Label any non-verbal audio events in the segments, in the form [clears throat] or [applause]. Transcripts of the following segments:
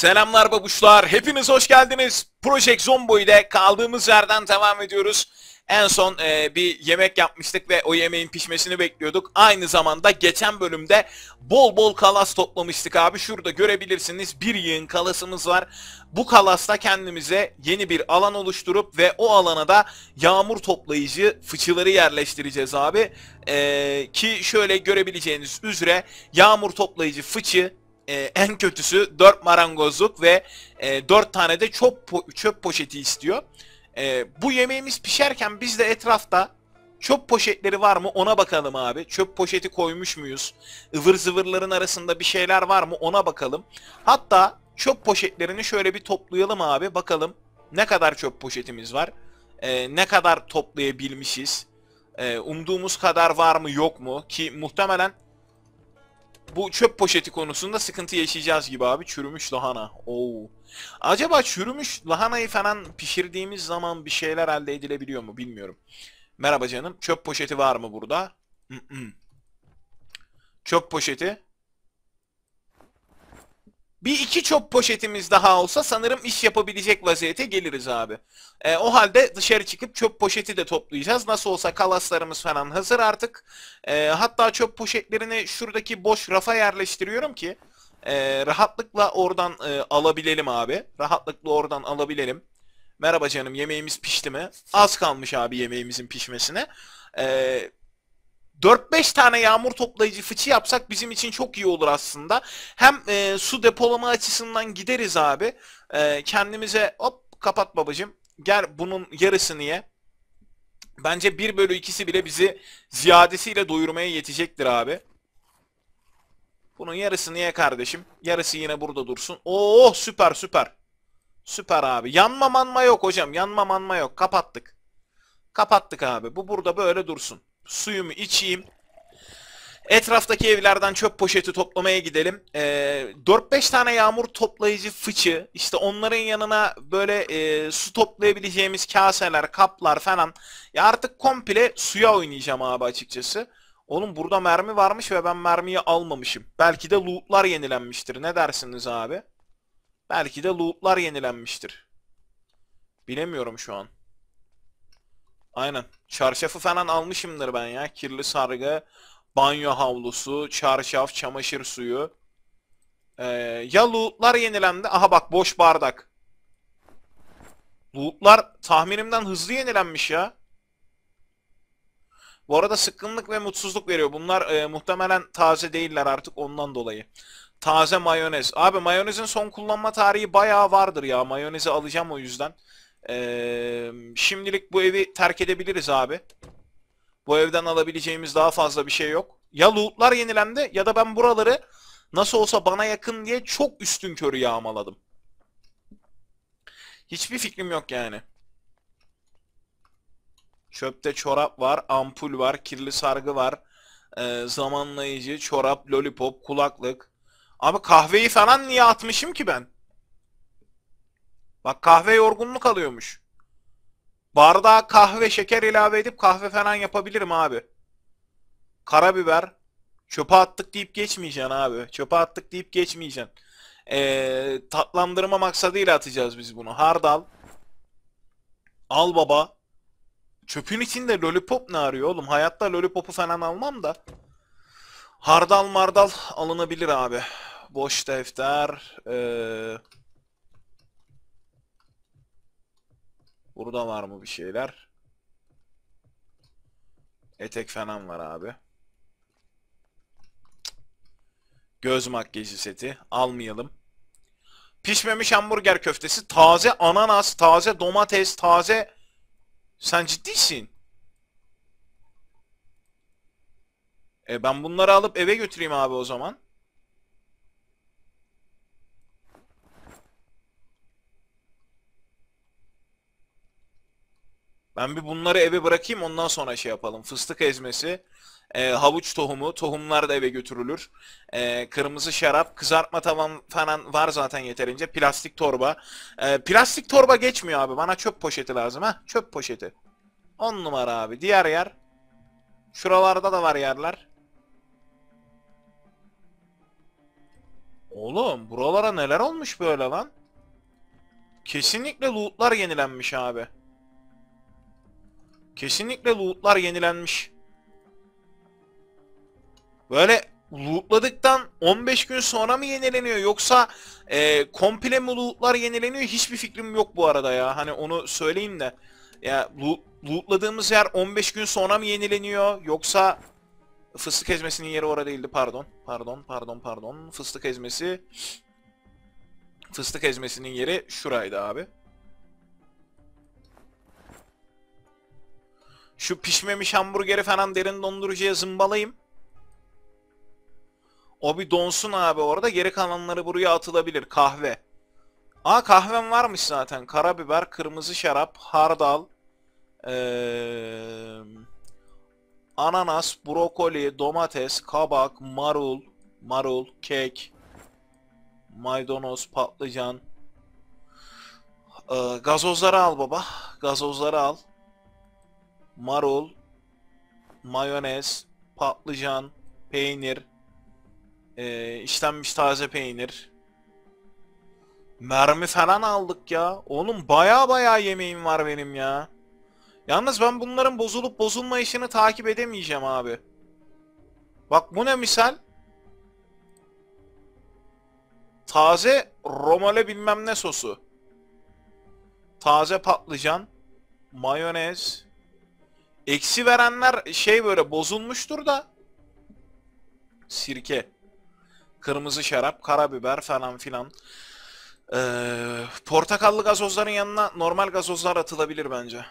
Selamlar babuşlar. Hepiniz hoş geldiniz. Project Zombo'yla kaldığımız yerden devam ediyoruz. En son e, bir yemek yapmıştık ve o yemeğin pişmesini bekliyorduk. Aynı zamanda geçen bölümde bol bol kalas toplamıştık abi. Şurada görebilirsiniz bir yığın kalasımız var. Bu kalasla kendimize yeni bir alan oluşturup ve o alana da yağmur toplayıcı fıçıları yerleştireceğiz abi. E, ki şöyle görebileceğiniz üzere yağmur toplayıcı fıçı e, en kötüsü 4 marangozluk ve e, 4 tane de çöp, po- çöp poşeti istiyor. E, bu yemeğimiz pişerken biz de etrafta çöp poşetleri var mı ona bakalım abi. Çöp poşeti koymuş muyuz? Ivır zıvırların arasında bir şeyler var mı ona bakalım. Hatta çöp poşetlerini şöyle bir toplayalım abi. Bakalım ne kadar çöp poşetimiz var. E, ne kadar toplayabilmişiz. E, umduğumuz kadar var mı yok mu? Ki muhtemelen bu çöp poşeti konusunda sıkıntı yaşayacağız gibi abi. Çürümüş lahana. Oo. Acaba çürümüş lahanayı falan pişirdiğimiz zaman bir şeyler elde edilebiliyor mu bilmiyorum. Merhaba canım. Çöp poşeti var mı burada? Çöp poşeti. Bir iki çöp poşetimiz daha olsa sanırım iş yapabilecek vaziyete geliriz abi. E, o halde dışarı çıkıp çöp poşeti de toplayacağız. Nasıl olsa kalaslarımız falan hazır artık. E, hatta çöp poşetlerini şuradaki boş rafa yerleştiriyorum ki e, rahatlıkla oradan e, alabilelim abi. Rahatlıkla oradan alabilelim. Merhaba canım yemeğimiz pişti mi? Az kalmış abi yemeğimizin pişmesine. E, 4-5 tane yağmur toplayıcı fıçı yapsak bizim için çok iyi olur aslında. Hem e, su depolama açısından gideriz abi. E, kendimize hop kapat babacım. Gel bunun yarısını ye. Bence 1 bölü 2'si bile bizi ziyadesiyle doyurmaya yetecektir abi. Bunun yarısını ye kardeşim. Yarısı yine burada dursun. Oh süper süper. Süper abi. Yanma manma yok hocam. Yanma manma yok. Kapattık. Kapattık abi. Bu burada böyle dursun. Suyumu içeyim. Etraftaki evlerden çöp poşeti toplamaya gidelim. Ee, 4-5 tane yağmur toplayıcı fıçı, işte onların yanına böyle e, su toplayabileceğimiz kaseler, kaplar falan. Ya artık komple suya oynayacağım abi açıkçası. Oğlum burada mermi varmış ve ben mermiyi almamışım. Belki de lootlar yenilenmiştir. Ne dersiniz abi? Belki de lootlar yenilenmiştir. Bilemiyorum şu an. Aynen. Çarşafı falan almışımdır ben ya. Kirli sargı, banyo havlusu, çarşaf, çamaşır suyu. Ee, ya lootlar yenilendi. Aha bak boş bardak. Lootlar tahminimden hızlı yenilenmiş ya. Bu arada sıkkınlık ve mutsuzluk veriyor. Bunlar e, muhtemelen taze değiller artık ondan dolayı. Taze mayonez. Abi mayonezin son kullanma tarihi bayağı vardır ya. Mayonezi alacağım o yüzden. Ee, şimdilik bu evi terk edebiliriz abi. Bu evden alabileceğimiz daha fazla bir şey yok. Ya lootlar yenilendi ya da ben buraları nasıl olsa bana yakın diye çok üstün körü yağmaladım. Hiçbir fikrim yok yani. Çöpte çorap var, ampul var, kirli sargı var, ee, zamanlayıcı, çorap, lollipop, kulaklık. Abi kahveyi falan niye atmışım ki ben? Bak kahve yorgunluk alıyormuş. Bardağa kahve, şeker ilave edip kahve falan yapabilirim abi. Karabiber. Çöpe attık deyip geçmeyeceksin abi. Çöpe attık deyip geçmeyeceksin. Ee, tatlandırma maksadıyla atacağız biz bunu. Hardal. Al baba. Çöpün içinde lollipop ne arıyor oğlum? Hayatta lollipopu falan almam da. Hardal mardal alınabilir abi. Boş defter. Ee... Burada var mı bir şeyler? Etek falan var abi. Göz makyajı seti. Almayalım. Pişmemiş hamburger köftesi. Taze ananas, taze domates, taze... Sen ciddisin. E ben bunları alıp eve götüreyim abi o zaman. Ben bir bunları eve bırakayım ondan sonra şey yapalım. Fıstık ezmesi, e, havuç tohumu, tohumlar da eve götürülür. E, kırmızı şarap, kızartma tavan falan var zaten yeterince. Plastik torba. E, plastik torba geçmiyor abi. Bana çöp poşeti lazım ha. Çöp poşeti. 10 numara abi. Diğer yer. Şuralarda da var yerler. Oğlum buralara neler olmuş böyle lan? Kesinlikle lootlar yenilenmiş abi. Kesinlikle lootlar yenilenmiş. Böyle lootladıktan 15 gün sonra mı yenileniyor yoksa e, komple mi lootlar yenileniyor hiçbir fikrim yok bu arada ya. Hani onu söyleyeyim de. Ya loot, lootladığımız yer 15 gün sonra mı yenileniyor yoksa fıstık ezmesinin yeri orada değildi pardon. Pardon pardon pardon. Fıstık ezmesi fıstık ezmesinin yeri şuraydı abi. Şu pişmemiş hamburgeri falan derin dondurucuya zımbalayayım. O bir donsun abi orada. Geri kalanları buraya atılabilir. Kahve. Aa kahvem varmış zaten. Karabiber, kırmızı şarap, hardal, ee, ananas, brokoli, domates, kabak, marul, marul, kek, maydanoz, patlıcan. Ee, gazozları al baba. Gazozları al. Marul, mayonez, patlıcan, peynir, ee, işlenmiş taze peynir. Mermi falan aldık ya. Oğlum baya baya yemeğim var benim ya. Yalnız ben bunların bozulup bozulma işini takip edemeyeceğim abi. Bak bu ne misal? Taze romale bilmem ne sosu. Taze patlıcan. Mayonez. Eksi verenler şey böyle bozulmuştur da. Sirke. Kırmızı şarap, karabiber falan filan. Ee, portakallı gazozların yanına normal gazozlar atılabilir bence.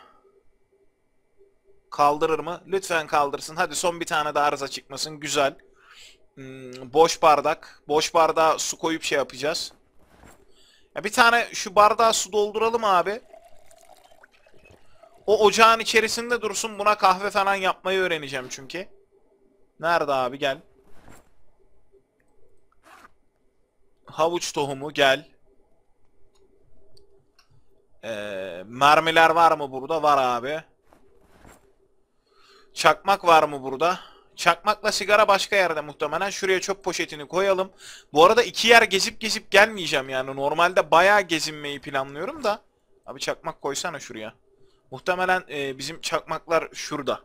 Kaldırır mı? Lütfen kaldırsın. Hadi son bir tane daha arıza çıkmasın. Güzel. Hmm, boş bardak. Boş bardağa su koyup şey yapacağız. Ya bir tane şu bardağa su dolduralım abi. O ocağın içerisinde dursun. Buna kahve falan yapmayı öğreneceğim çünkü. Nerede abi gel. Havuç tohumu gel. Ee, mermiler var mı burada? Var abi. Çakmak var mı burada? Çakmakla sigara başka yerde muhtemelen. Şuraya çöp poşetini koyalım. Bu arada iki yer gezip gezip gelmeyeceğim yani. Normalde bayağı gezinmeyi planlıyorum da. Abi çakmak koysana şuraya. Muhtemelen e, bizim çakmaklar şurada.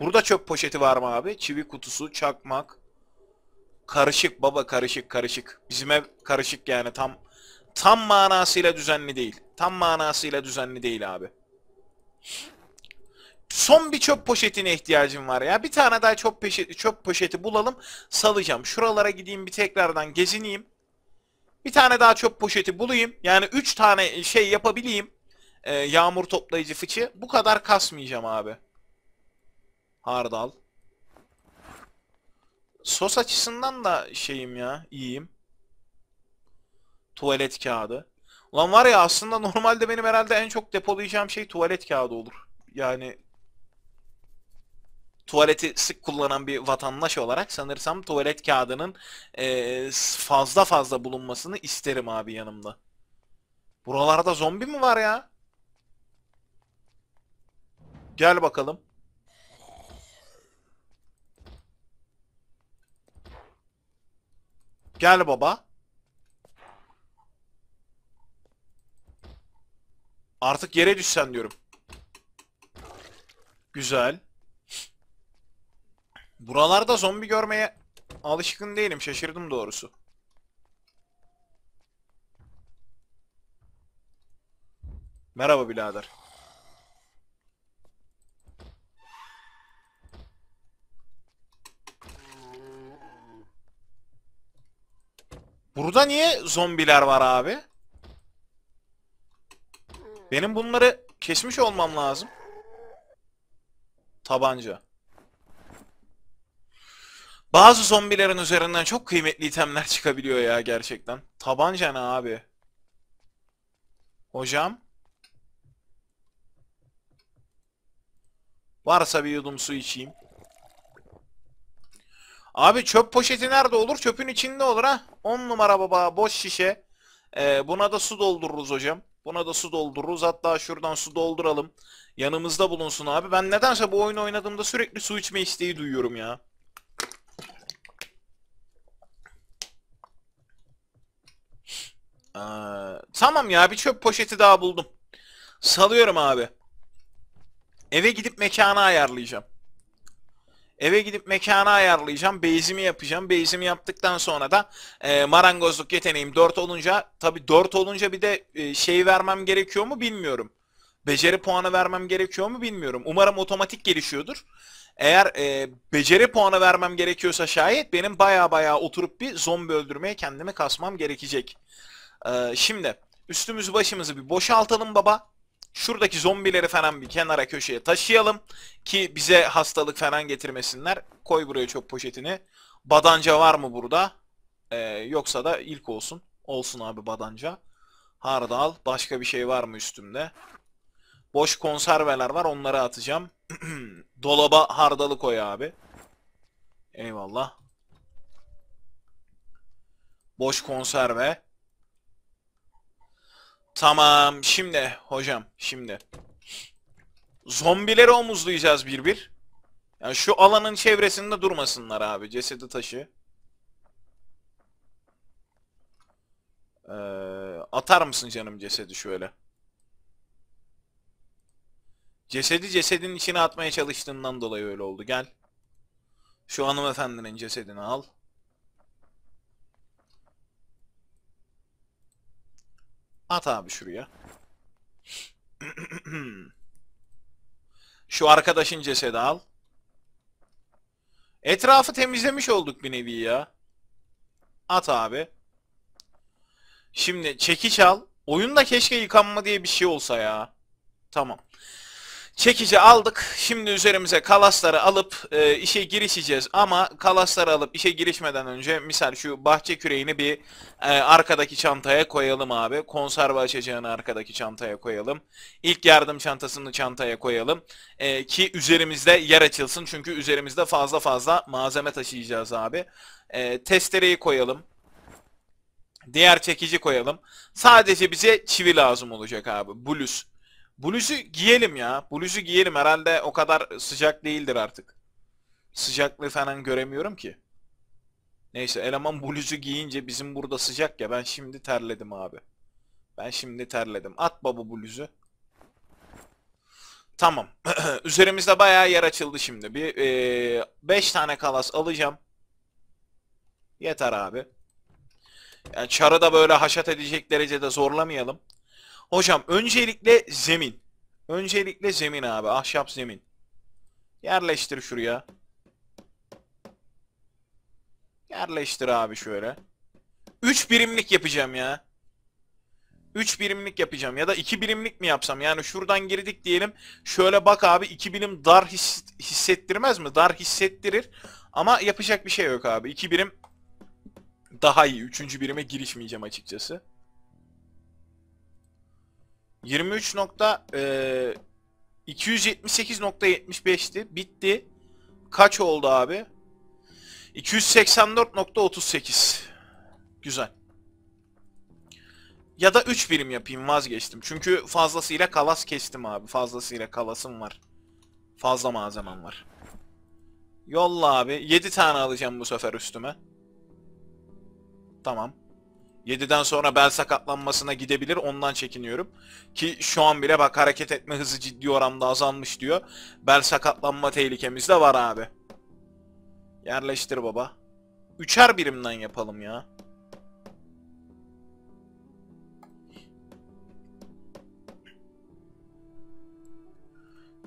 Burada çöp poşeti var mı abi? Çivi kutusu, çakmak. Karışık baba karışık karışık. Bizim ev karışık yani tam tam manasıyla düzenli değil. Tam manasıyla düzenli değil abi. Son bir çöp poşetine ihtiyacım var ya. Bir tane daha çöp poşeti, çöp poşeti bulalım. Salacağım. Şuralara gideyim bir tekrardan gezineyim. Bir tane daha çöp poşeti bulayım. Yani 3 tane şey yapabileyim. Ee, yağmur toplayıcı fıçı. Bu kadar kasmayacağım abi. Hardal. Sos açısından da şeyim ya, iyiyim. Tuvalet kağıdı. Ulan var ya aslında normalde benim herhalde en çok depolayacağım şey tuvalet kağıdı olur. Yani tuvaleti sık kullanan bir vatandaş olarak sanırsam tuvalet kağıdının eee, fazla fazla bulunmasını isterim abi yanımda. Buralarda zombi mi var ya? Gel bakalım. Gel baba. Artık yere düşsen diyorum. Güzel. Buralarda zombi görmeye alışkın değilim. Şaşırdım doğrusu. Merhaba birader. Burada niye zombiler var abi? Benim bunları kesmiş olmam lazım. Tabanca. Bazı zombilerin üzerinden çok kıymetli itemler [laughs] çıkabiliyor ya gerçekten. Tabanca ne abi? Hocam? Varsa bir yudum su içeyim. Abi çöp poşeti nerede olur? Çöpün içinde olur ha. 10 numara baba boş şişe. Ee, buna da su doldururuz hocam. Buna da su doldururuz. Hatta şuradan su dolduralım. Yanımızda bulunsun abi. Ben nedense bu oyunu oynadığımda sürekli su içme isteği duyuyorum ya. Ee, tamam ya bir çöp poşeti daha buldum. Salıyorum abi. Eve gidip mekanı ayarlayacağım. Eve gidip mekanı ayarlayacağım. Base'imi yapacağım. Base'imi yaptıktan sonra da e, marangozluk yeteneğim 4 olunca tabi 4 olunca bir de e, şey vermem gerekiyor mu bilmiyorum. Beceri puanı vermem gerekiyor mu bilmiyorum. Umarım otomatik gelişiyordur. Eğer e, beceri puanı vermem gerekiyorsa şayet benim baya baya oturup bir zombi öldürmeye kendimi kasmam gerekecek. Ee, şimdi üstümüzü başımızı bir boşaltalım baba. Şuradaki zombileri falan bir kenara köşeye taşıyalım ki bize hastalık falan getirmesinler. Koy buraya çöp poşetini. Badanca var mı burada? Ee, yoksa da ilk olsun. Olsun abi badanca. Hardal. Başka bir şey var mı üstümde? Boş konserveler var onları atacağım. [clears throat] Dolaba hardalı koy abi. Eyvallah. Boş konserve. Tamam. Şimdi hocam şimdi. Zombileri omuzlayacağız bir bir. Yani şu alanın çevresinde durmasınlar abi. Cesedi taşı. Ee, atar mısın canım cesedi şöyle? Cesedi cesedin içine atmaya çalıştığından dolayı öyle oldu. Gel. Şu hanımefendinin cesedini al. At abi şuraya. [clears throat] Şu arkadaşın cesedi al. Etrafı temizlemiş olduk bir nevi ya. At abi. Şimdi çekiç al. Oyunda keşke yıkanma diye bir şey olsa ya. Tamam. Çekici aldık. Şimdi üzerimize kalasları alıp e, işe girişeceğiz. Ama kalasları alıp işe girişmeden önce misal şu bahçe küreğini bir e, arkadaki çantaya koyalım abi. Konserve açacağını arkadaki çantaya koyalım. İlk yardım çantasını çantaya koyalım. E, ki üzerimizde yer açılsın. Çünkü üzerimizde fazla fazla malzeme taşıyacağız abi. E, testereyi koyalım. Diğer çekici koyalım. Sadece bize çivi lazım olacak abi. Bluz. Bluzu giyelim ya. Bluzu giyelim. Herhalde o kadar sıcak değildir artık. Sıcaklığı falan göremiyorum ki. Neyse eleman bluzu giyince bizim burada sıcak ya. Ben şimdi terledim abi. Ben şimdi terledim. At baba bluzu. Tamam. [clears throat] Üzerimizde bayağı yer açıldı şimdi. Bir 5 tane kalas alacağım. Yeter abi. Yani çarı da böyle haşat edecek derecede zorlamayalım. Hocam öncelikle zemin. Öncelikle zemin abi. Ahşap zemin. Yerleştir şuraya. Yerleştir abi şöyle. 3 birimlik yapacağım ya. 3 birimlik yapacağım ya da 2 birimlik mi yapsam? Yani şuradan girdik diyelim. Şöyle bak abi 2 birim dar his hissettirmez mi? Dar hissettirir. Ama yapacak bir şey yok abi. 2 birim daha iyi. 3. birime girişmeyeceğim açıkçası. 23 nokta e, 278.75'ti. Bitti. Kaç oldu abi? 284.38. Güzel. Ya da 3 birim yapayım vazgeçtim. Çünkü fazlasıyla kalas kestim abi. Fazlasıyla kalasım var. Fazla malzemem var. Yolla abi. 7 tane alacağım bu sefer üstüme. Tamam. 7'den sonra bel sakatlanmasına gidebilir ondan çekiniyorum. Ki şu an bile bak hareket etme hızı ciddi oranda azalmış diyor. Bel sakatlanma tehlikemiz de var abi. Yerleştir baba. Üçer birimden yapalım ya.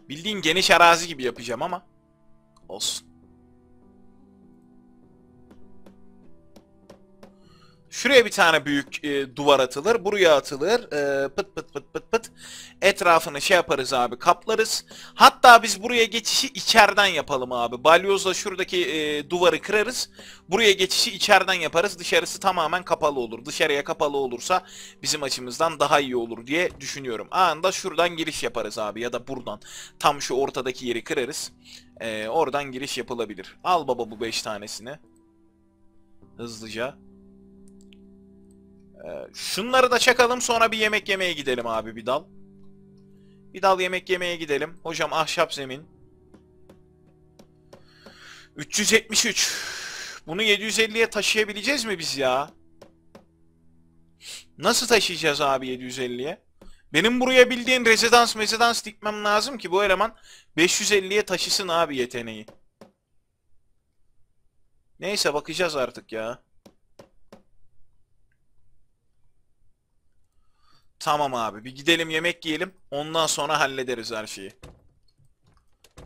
Bildiğin geniş arazi gibi yapacağım ama olsun. Şuraya bir tane büyük e, duvar atılır. Buraya atılır. E, pıt pıt pıt pıt pıt. Etrafını şey yaparız abi kaplarız. Hatta biz buraya geçişi içeriden yapalım abi. Balyozla şuradaki e, duvarı kırarız. Buraya geçişi içeriden yaparız. Dışarısı tamamen kapalı olur. Dışarıya kapalı olursa bizim açımızdan daha iyi olur diye düşünüyorum. Anında şuradan giriş yaparız abi ya da buradan. Tam şu ortadaki yeri kırarız. E, oradan giriş yapılabilir. Al baba bu 5 tanesini. Hızlıca. Şunları da çakalım sonra bir yemek yemeye gidelim abi bir dal. Bir dal yemek yemeye gidelim. Hocam ahşap zemin. 373. Bunu 750'ye taşıyabileceğiz mi biz ya? Nasıl taşıyacağız abi 750'ye? Benim buraya bildiğin rezidans mezidans dikmem lazım ki bu eleman 550'ye taşısın abi yeteneği. Neyse bakacağız artık ya. Tamam abi bir gidelim yemek yiyelim. Ondan sonra hallederiz her şeyi.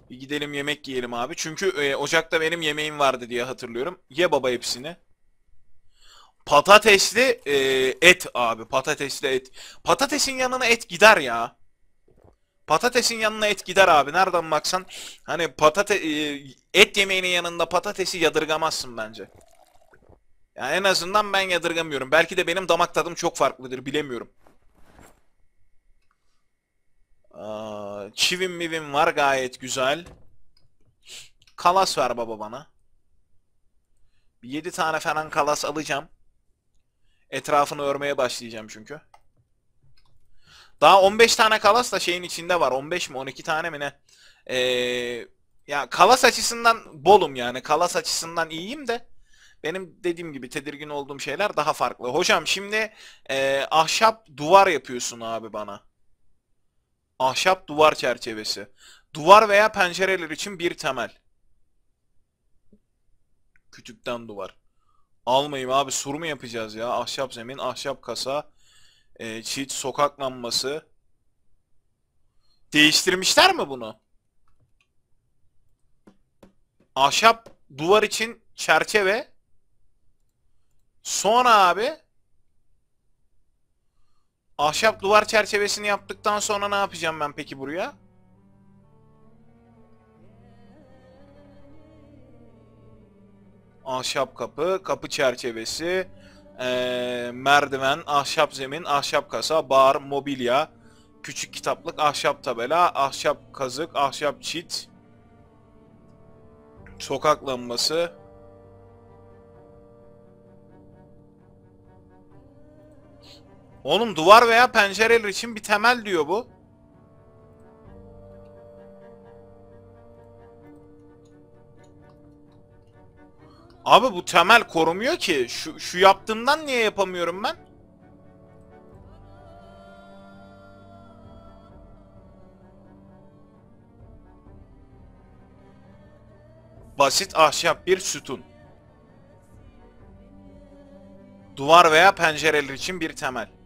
Bir gidelim yemek yiyelim abi. Çünkü e, ocakta benim yemeğim vardı diye hatırlıyorum. Ye baba hepsini. Patatesli e, et abi. Patatesli et. Patatesin yanına et gider ya. Patatesin yanına et gider abi. Nereden baksan hani patate e, et yemeğinin yanında patatesi yadırgamazsın bence. Yani en azından ben yadırgamıyorum. Belki de benim damak tadım çok farklıdır bilemiyorum. Aa, çivim mivim var gayet güzel. Kalas ver baba bana. Bir 7 tane falan kalas alacağım. Etrafını örmeye başlayacağım çünkü. Daha 15 tane kalas da şeyin içinde var. 15 mi 12 tane mi ne? Ee, ya kalas açısından bolum yani. Kalas açısından iyiyim de. Benim dediğim gibi tedirgin olduğum şeyler daha farklı. Hocam şimdi e, ahşap duvar yapıyorsun abi bana. Ahşap duvar çerçevesi. Duvar veya pencereler için bir temel. Kütükten duvar. Almayayım abi sur mu yapacağız ya? Ahşap zemin, ahşap kasa, e, çit, sokak lambası. Değiştirmişler mi bunu? Ahşap duvar için çerçeve. Sonra abi ahşap duvar çerçevesini yaptıktan sonra ne yapacağım ben peki buraya? Ahşap kapı, kapı çerçevesi, eee, merdiven, ahşap zemin, ahşap kasa, bar, mobilya, küçük kitaplık, ahşap tabela, ahşap kazık, ahşap çit, sokak lambası. Oğlum duvar veya pencereler için bir temel diyor bu. Abi bu temel korumuyor ki. Şu, şu yaptığımdan niye yapamıyorum ben? Basit ahşap bir sütun. Duvar veya pencereler için bir temel.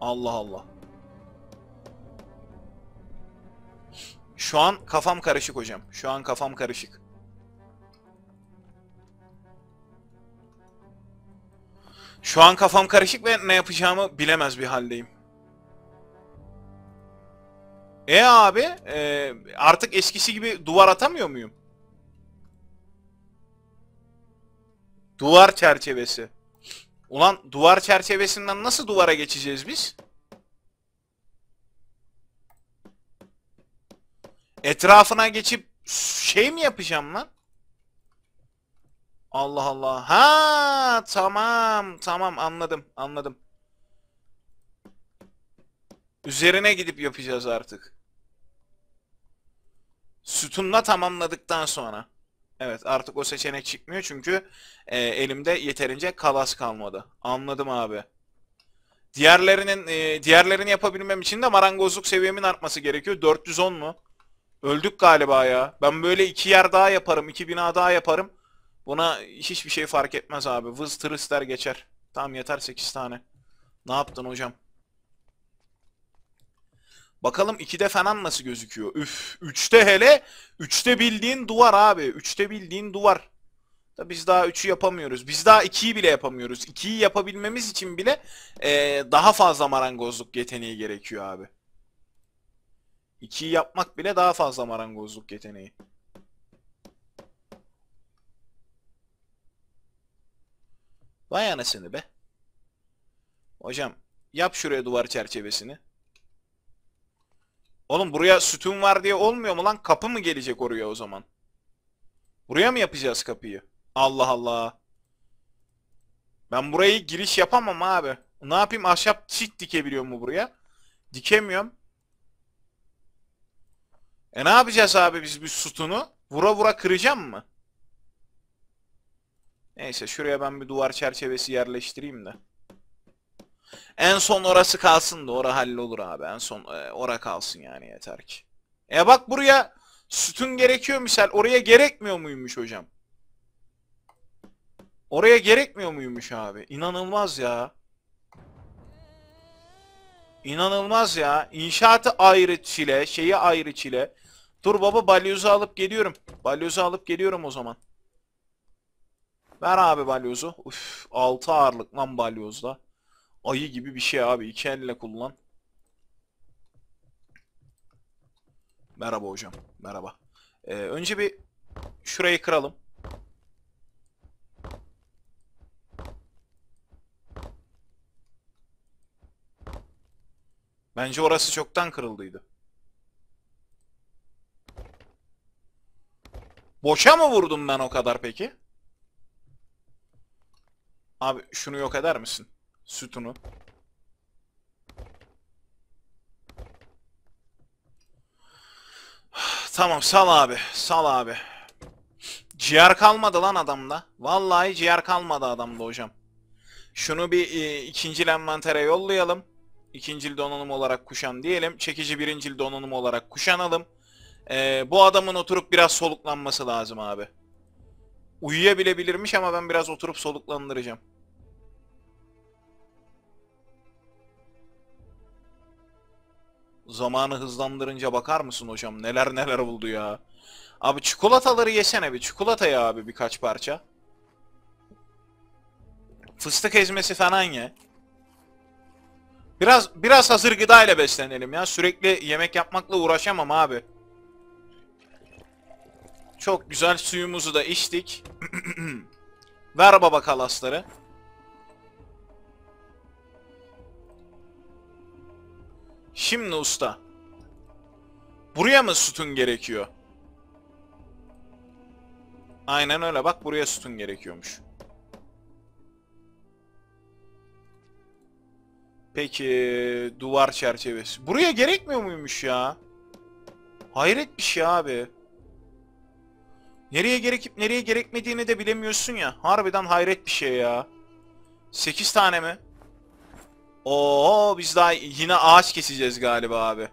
Allah Allah. Şu an kafam karışık hocam. Şu an kafam karışık. Şu an kafam karışık ve ne yapacağımı bilemez bir haldeyim. E abi, e, artık eskisi gibi duvar atamıyor muyum? Duvar çerçevesi. Ulan duvar çerçevesinden nasıl duvara geçeceğiz biz? Etrafına geçip şey mi yapacağım lan? Allah Allah. Ha tamam tamam anladım anladım. Üzerine gidip yapacağız artık. Sütunla tamamladıktan sonra. Evet artık o seçenek çıkmıyor çünkü e, elimde yeterince kalas kalmadı. Anladım abi. Diğerlerinin e, diğerlerini yapabilmem için de marangozluk seviyemin artması gerekiyor. 410 mu? Öldük galiba ya. Ben böyle iki yer daha yaparım, iki bina daha yaparım. Buna hiçbir şey fark etmez abi. Vız tırıs der geçer. Tamam yeter 8 tane. Ne yaptın hocam? Bakalım 2'de falan nasıl gözüküyor. Üf. 3'te hele. 3'te bildiğin duvar abi. 3'te bildiğin duvar. Da biz daha 3'ü yapamıyoruz. Biz daha 2'yi bile yapamıyoruz. 2'yi yapabilmemiz için bile eee, daha fazla marangozluk yeteneği gerekiyor abi. 2'yi yapmak bile daha fazla marangozluk yeteneği. Vay anasını be. Hocam yap şuraya duvar çerçevesini. Oğlum buraya sütun var diye olmuyor mu lan? Kapı mı gelecek oraya o zaman? Buraya mı yapacağız kapıyı? Allah Allah. Ben burayı giriş yapamam abi. Ne yapayım ahşap çit dikebiliyor mu buraya? Dikemiyorum. E ne yapacağız abi biz bir sütunu? Vura vura kıracağım mı? Neyse şuraya ben bir duvar çerçevesi yerleştireyim de. En son orası kalsın da ora hallolur abi. En son e, ora kalsın yani yeter ki. E bak buraya sütun gerekiyor misal. Oraya gerekmiyor muymuş hocam? Oraya gerekmiyor muymuş abi? İnanılmaz ya. İnanılmaz ya. İnşaatı ayrı çile, şeyi ayrı çile. Dur baba balyozu alıp geliyorum. Balyozu alıp geliyorum o zaman. Ver abi balyozu. Uf, 6 ağırlık lan balyozda. Ayı gibi bir şey abi. İki elle kullan. Merhaba hocam. Merhaba. Ee, önce bir şurayı kıralım. Bence orası çoktan kırıldıydı. Boşa mı vurdum ben o kadar peki? Abi şunu yok eder misin? Sütunu. Tamam sal abi. Sal abi. Ciğer kalmadı lan adamda. Vallahi ciğer kalmadı adamda hocam. Şunu bir e, ikinci envantere yollayalım. İkincil donanım olarak kuşan diyelim. Çekici birincil donanım olarak kuşanalım. E, bu adamın oturup biraz soluklanması lazım abi. Uyuyabilebilirmiş ama ben biraz oturup soluklandıracağım. Zamanı hızlandırınca bakar mısın hocam? Neler neler oldu ya. Abi çikolataları yesene bir. Çikolatayı abi birkaç parça. Fıstık ezmesi falan ye. Biraz biraz hazır gıda ile beslenelim ya. Sürekli yemek yapmakla uğraşamam abi. Çok güzel suyumuzu da içtik. [clears throat] Ver baba kalasları. Şimdi usta. Buraya mı sütun gerekiyor? Aynen öyle bak buraya sütun gerekiyormuş. Peki duvar çerçevesi. Buraya gerekmiyor muymuş ya? Hayret bir şey abi. Nereye gerekip nereye gerekmediğini de bilemiyorsun ya. Harbiden hayret bir şey ya. 8 tane mi? Oo biz daha yine ağaç keseceğiz galiba abi.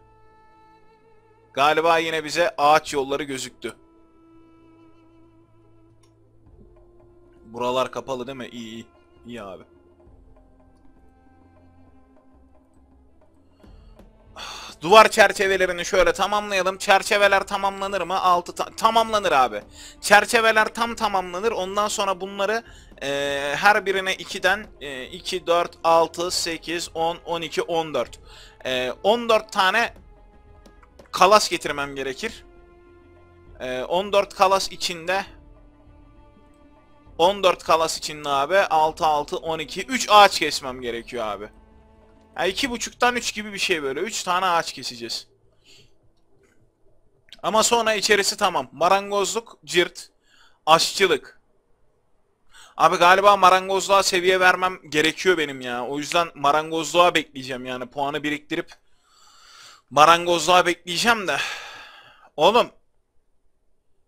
Galiba yine bize ağaç yolları gözüktü. Buralar kapalı değil mi? İyi iyi. İyi abi. Duvar çerçevelerini şöyle tamamlayalım. Çerçeveler tamamlanır mı? 6 ta tamamlanır abi. Çerçeveler tam tamamlanır. Ondan sonra bunları e, her birine 2'den e, 2, 4, 6, 8, 10, 12, 14. E, 14 tane kalas getirmem gerekir. E, 14 kalas içinde 14 kalas içinde abi 6, 6, 12, 3 ağaç kesmem gerekiyor abi. Yani iki buçuktan üç gibi bir şey böyle. Üç tane ağaç keseceğiz. Ama sonra içerisi tamam. Marangozluk, cirt, aşçılık. Abi galiba marangozluğa seviye vermem gerekiyor benim ya. O yüzden marangozluğa bekleyeceğim yani. Puanı biriktirip marangozluğa bekleyeceğim de. Oğlum.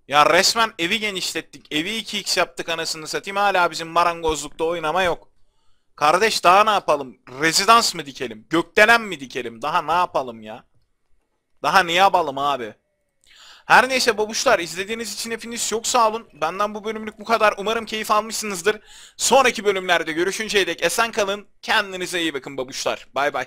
Ya resmen evi genişlettik. Evi 2x yaptık anasını satayım. Hala bizim marangozlukta oynama yok. Kardeş daha ne yapalım? Rezidans mı dikelim? Gökdelen mi dikelim? Daha ne yapalım ya? Daha ne yapalım abi? Her neyse babuşlar izlediğiniz için hepiniz çok sağ olun. Benden bu bölümlük bu kadar. Umarım keyif almışsınızdır. Sonraki bölümlerde görüşünceye dek esen kalın. Kendinize iyi bakın babuşlar. Bay bay.